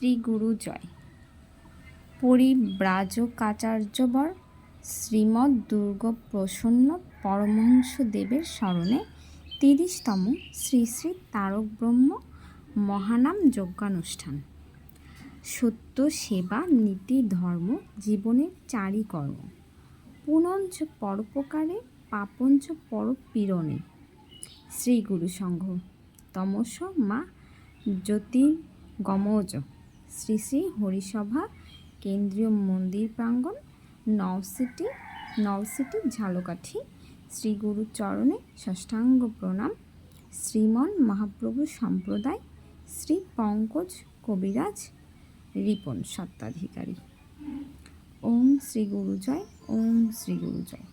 শ্রী গুরু জয় পরিব্রাজকাচার্যবর শ্রীমৎ দুর্গ প্রসন্ন পরমহংস দেবের স্মরণে তিরিশতম শ্রী শ্রী তারক ব্রহ্ম মহানাম যজ্ঞানুষ্ঠান। সত্য সেবা নীতি, ধর্ম, জীবনের চারি কর্ম পুনঞ্চ পরোপকারে, পাপঞ্চ পরপীড়নে। শ্রী গুরু সংঘ তমস মা জ্যোতির্গমজ। শ্রী শ্রী হরিসভা, কেন্দ্রীয় মন্দির প্রাঙ্গণ নওসিটি নওসিটি ঝালকাঠি, শ্রী গুরুর চরণে ষষ্ঠাঙ্গ প্রণাম, শ্রীমন মহাপ্রভু সম্প্রদায়, শ্রী পঙ্কজ কবিরাজ, রিপন সত্ত্বাধিকারী। ওম শ্রী গুরুজয়, ওম শ্রী গুরু জয়